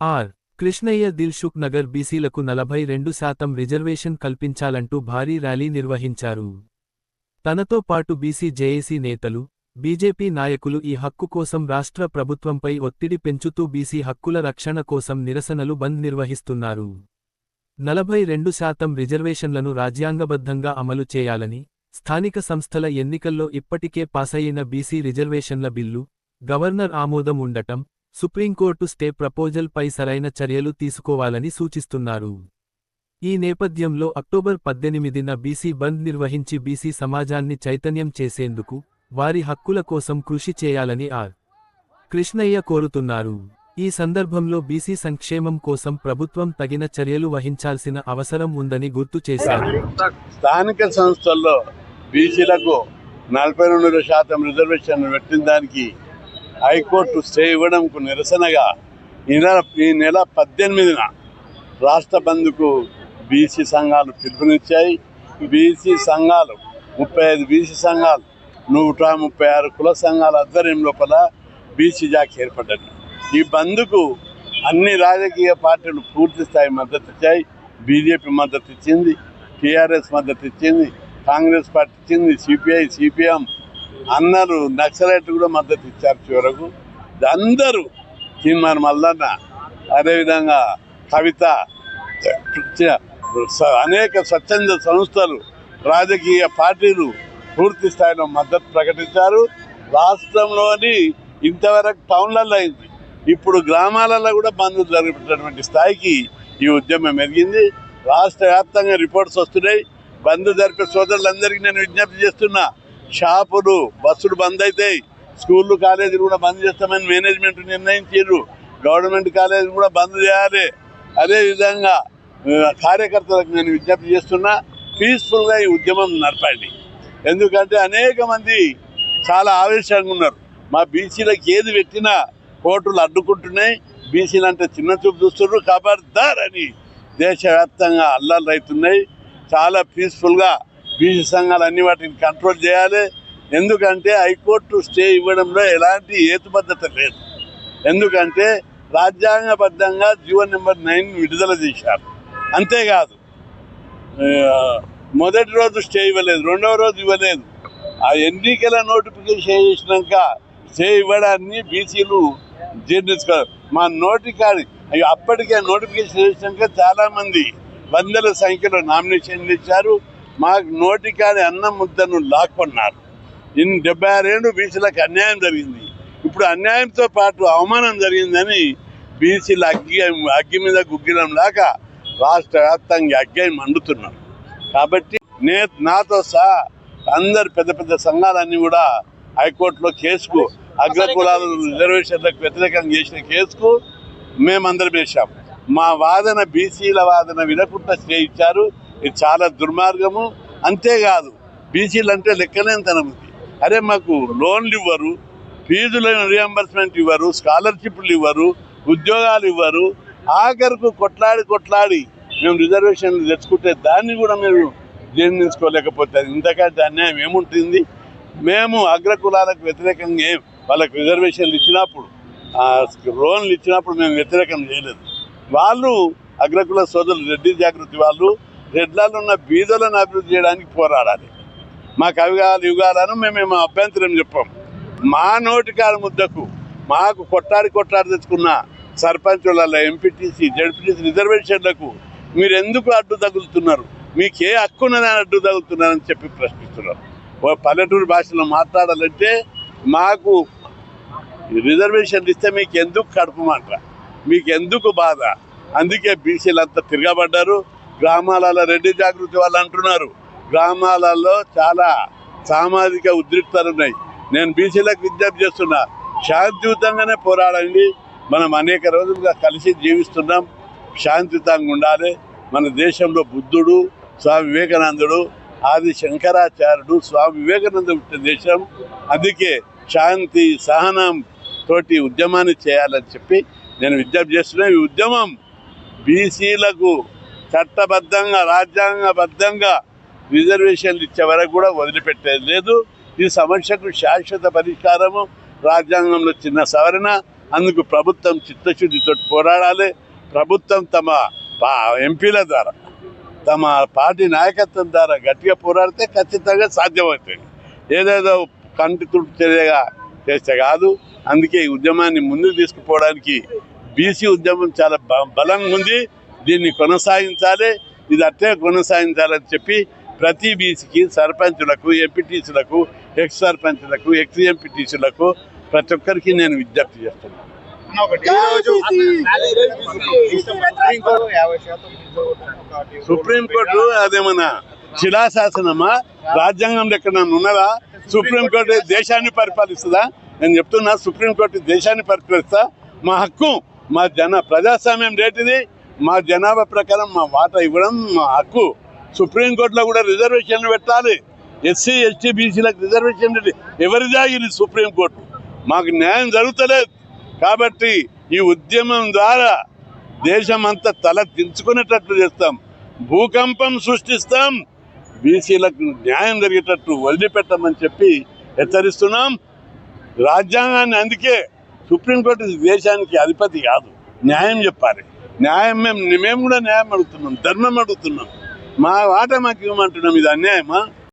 Are. Krishnaiah Dilsukh Nagar బీసీలకు నలభై రెండు శాతం రిజర్వేషన్ కల్పించాలంటూ భారీ ర్యాలీ నిర్వహించారు. తనతో పాటు బీసీ జేఏసీ నేతలు బీజేపీ నాయకులు ఈ హక్కు కోసం రాష్ట్ర ప్రభుత్వంపై ఒత్తిడి పెంచుతూ బీసీ హక్కుల రక్షణ కోసం నిరసనలు బంద్ నిర్వహిస్తున్నారు. నలభై రెండు శాతం రిజర్వేషన్లను రాజ్యాంగబద్ధంగా అమలు చేయాలని స్థానిక సంస్థల ఎన్నికల్లో ఇప్పటికే పాసయిన బీసీ రిజర్వేషన్ల బిల్లు గవర్నర్ ఆమోదం ఉండటం సుప్రీంకోర్టు స్టే ప్రపోజల్ పై సరైన చర్యలు తీసుకోవాలని సూచిస్తున్నారు. ఈ నేపథ్యంలో అక్టోబర్ పద్దెనిమిదిన బీసీ బంద్ నిర్వహించి బీసీ సమాజాన్ని చైతన్యం చేసేందుకు వారి హక్కుల కోసం కృషి చేయాలని ఆర్. కృష్ణయ్య కోరుతున్నారు. ఈ సందర్భంలో బీసీ సంక్షేమం కోసం ప్రభుత్వం తగిన చర్యలు వహించాల్సిన అవసరం ఉందని గుర్తు చేశారు. స్థానిక సంస్థల్లో బీసీలకు నలభై రెండు శాతం రిజర్వేషన్ పెట్టిన దానికి హైకోర్టు స్టే ఇవ్వడంకు నిరసనగా ఈ నెల ఈ నెల పద్దెనిమిదిన రాష్ట్ర బంద్కు బీసీ సంఘాలు పిలుపునిచ్చాయి. బీసీ సంఘాలు ముప్పై ఐదు బీసీ సంఘాలు నూట ముప్పై ఆరు కుల సంఘాల ఆధ్వర్యం లోపల బీసీ జాక్ ఏర్పడ్డది. ఈ బంద్కు అన్ని రాజకీయ పార్టీలు పూర్తి స్థాయి మద్దతు ఇచ్చాయి. బీజేపీ మద్దతు ఇచ్చింది టీఆర్ఎస్ మద్దతు ఇచ్చింది కాంగ్రెస్ పార్టీ ఇచ్చింది సిపిఐ సిపిఎం అందరూ నక్సలైట్ కూడా మద్దతు ఇచ్చారు చివరకు. అందరూ తీర్మానం మల్లన్న అదేవిధంగా కవిత అనేక స్వచ్ఛంద సంస్థలు రాజకీయ పార్టీలు పూర్తి స్థాయిలో మద్దతు ప్రకటించారు. రాష్ట్రంలోని ఇంతవరకు టౌన్లలో అయింది. ఇప్పుడు గ్రామాలలో కూడా బంద్ జరిపేటటువంటి స్థాయికి ఈ ఉద్యమం ఎదిగింది. రాష్ట్ర వ్యాప్తంగా రిపోర్ట్స్ వస్తున్నాయి. బంద్ జరిపే సోదరులందరికీ నేను విజ్ఞప్తి చేస్తున్నా. షాపులు బస్సులు బంద్ అవుతాయి స్కూళ్ళు కాలేజీలు కూడా బంద్ చేస్తామని మేనేజ్మెంట్ నిర్ణయించారు. గవర్నమెంట్ కాలేజీలు కూడా బంద్ చేయాలి. అదేవిధంగా కార్యకర్తలకు నేను విజ్ఞప్తి చేస్తున్నా పీస్ఫుల్గా ఈ ఉద్యమం నడపండి ఎందుకంటే అనేక మంది చాలా ఆవేశంగా ఉన్నారు. మా బీసీలకు ఏది పెట్టినా కోర్టులు అడ్డుకుంటున్నాయి. బీసీలు అంటే చిన్న చూపు చూస్తున్నారు. ఖబర్దార్ అని దేశవ్యాప్తంగా అల్లర్లు అవుతున్నాయి చాలా పీస్ఫుల్గా బీసీ సంఘాలు అన్ని వాటిని కంట్రోల్ చేయాలి. ఎందుకంటే హైకోర్టు స్టే ఇవ్వడంలో ఎలాంటి హేతుబద్ధత లేదు. ఎందుకంటే రాజ్యాంగబద్ధంగా జీవన్ నెంబర్ నైన్ విడుదల చేశారు. అంతేకాదు మొదటి రోజు స్టే ఇవ్వలేదు రెండవ రోజు ఇవ్వలేదు. ఆ ఎన్నికల నోటిఫికేషన్ చేసినాక స్టే ఇవ్వడాన్ని బీసీలు జీర్ణించుకోరు మా నోటికాడి అయ్యో, అప్పటికే నోటిఫికేషన్ చేసినాక చాలామంది వందల సంఖ్యలో నామినేషన్లు ఇచ్చారు మాకు నోటికాడి అన్నం ముద్దను లాక్కున్నారు. ఇన్ని డెబ్బై ఆరేళ్ళు బీసీలకు అన్యాయం జరిగింది. ఇప్పుడు అన్యాయంతో పాటు అవమానం జరిగిందని బీసీలు అగ్గి అగ్గి మీద గుగ్గిలం లాగా రాష్ట్ర వ్యాప్తంగా అగ్గి మండుతున్నారు. కాబట్టి నే నాతో సహా అందరు పెద్ద పెద్ద సంఘాలన్నీ కూడా హైకోర్టులో కేసుకు అగ్రకులాల రిజర్వేషన్లకు వ్యతిరేకంగా చేసిన కేసుకు మేమందరం వేశాం. మా వాదన బీసీల వాదన వినకుండా స్టే ఇచ్చారు ఇది చాలా దుర్మార్గము. అంతేకాదు బీసీలు అంటే లెక్కలేనితనం అరే మాకు లోన్లు ఇవ్వరు ఫీజుల రియంబర్స్మెంట్ ఇవ్వరు స్కాలర్షిప్లు ఇవ్వరు ఉద్యోగాలు ఇవ్వరు. ఆఖరుకు కొట్లాడి కొట్లాడి మేము రిజర్వేషన్లు తెచ్చుకుంటే దాన్ని కూడా మీరు జీర్ణించుకోలేకపోతే ఇంతకంటే అన్యాయం ఏముంటుంది? మేము అగ్రకులాలకు వ్యతిరేకంగా ఏం వాళ్ళకు రిజర్వేషన్లు ఇచ్చినప్పుడు లోన్లు ఇచ్చినప్పుడు మేము వ్యతిరేకం చేయలేదు. వాళ్ళు అగ్రకుల సోదరులు రెడ్డి జాగృతి వాళ్ళు రెడ్లలో ఉన్న బీదలను అభివృద్ధి చేయడానికి పోరాడాలి. మాకు అవి కావాలి ఇవి కావాలని మేము అభ్యంతరం చెప్పాం. మా నోటికాడ ముద్దకు మాకు కొట్టాడి కొట్టాడి తెచ్చుకున్న సర్పంచులలో ఎంపీటీసీ జడ్పీటీసీ రిజర్వేషన్లకు మీరు ఎందుకు అడ్డు తగులుతున్నారు? మీకు ఏ హక్కు ఉన్నదని అడ్డు తగులుతున్నారని చెప్పి ప్రశ్నిస్తున్నారు ఓ పల్లెటూరు భాషలో మాట్లాడాలంటే మాకు రిజర్వేషన్లు ఇస్తే మీకు ఎందుకు కడుపుమంట మీకు ఎందుకు బాధ? అందుకే బీసీలు అంతా తిరగబడ్డారు. గ్రామాలలో రెడ్డి జాగృతి వాళ్ళు అంటున్నారు. గ్రామాలలో చాలా సామాజిక ఉద్రిక్తలు ఉన్నాయి. నేను బీసీలకు విజ్ఞప్తి చేస్తున్నా శాంతియుతంగానే పోరాడండి. మనం అనేక రోజులుగా కలిసి జీవిస్తున్నాం. శాంతియుతంగా ఉండాలి. మన దేశంలో బుద్ధుడు స్వామి వివేకానందుడు ఆది శంకరాచార్యుడు స్వామి వివేకానంద పుట్టిన దేశం. అందుకే శాంతి సహనం తోటి ఉద్యమాన్ని చేయాలని చెప్పి నేను విజ్ఞప్తి చేస్తున్నా. ఈ ఉద్యమం బీసీలకు చట్టబద్ధంగా రాజ్యాంగబద్ధంగా రిజర్వేషన్లు ఇచ్చే వరకు కూడా వదిలిపెట్టేది లేదు. ఈ సమస్యకు శాశ్వత పరిష్కారము రాజ్యాంగంలో చిన్న సవరణ అందుకు ప్రభుత్వం చిత్తశుద్ధితో పోరాడాలి. ప్రభుత్వం తమ ఎంపీల ద్వారా తమ పార్టీ నాయకత్వం ద్వారా గట్టిగా పోరాడితే ఖచ్చితంగా సాధ్యమవుతుంది. ఏదేదో కంటి తుడుపు చర్యగా చేస్తే కాదు. అందుకే ఈ ఉద్యమాన్ని ముందుకు తీసుకుపోవడానికి బీసీ ఉద్యమం చాలా బ- బలంగా ఉంది. దీన్ని కొనసాగించాలి. ఇది అట్టే కొనసాగించాలని చెప్పి ప్రతి బీసీకి సర్పంచులకు ఎంపీటీసీలకు ఎక్స్ సర్పంచులకు ఎక్స్ ఎంపీటీసీలకు ప్రతి ఒక్కరికి నేను విజ్ఞప్తి చేస్తున్నాను. సుప్రీంకోర్టు అదేమన్నా శిలాశాసనమా? రాజ్యాంగంలో ఎక్కడ ఉన్నదా? సుప్రీంకోర్టు దేశాన్ని పరిపాలిస్తుందా? నేను చెప్తున్నా సుప్రీంకోర్టు దేశాన్ని పరిపాలిస్తా. మా హక్కు మా జన ప్రజాస్వామ్యం రేటిది. మా జనాభా ప్రకారం మా వాటా ఇవ్వడం మా హక్కు. సుప్రీంకోర్టులో కూడా రిజర్వేషన్లు పెట్టాలి. ఎస్సీ ఎస్టీ బీసీలకు రిజర్వేషన్ ఎవరిదా ఇది సుప్రీంకోర్టు మాకు న్యాయం జరుగుతలేదు. కాబట్టి ఈ ఉద్యమం ద్వారా దేశం అంతా తల దించుకునేటట్లు చేస్తాం. భూకంపం సృష్టిస్తాం. బీసీలకు న్యాయం జరిగేటట్టు వదిలిపెట్టమని చెప్పి హెచ్చరిస్తున్నాం. రాజ్యాంగాన్ని అందుకే సుప్రీంకోర్టు దేశానికి అధిపతి కాదు. న్యాయం చెప్పాలి. న్యాయం మేము మేము కూడా న్యాయం అడుగుతున్నాం ధర్మం అడుగుతున్నాం. మా వాట మాకు ఇవ్వమంటున్నాం ఇది అన్యాయమా?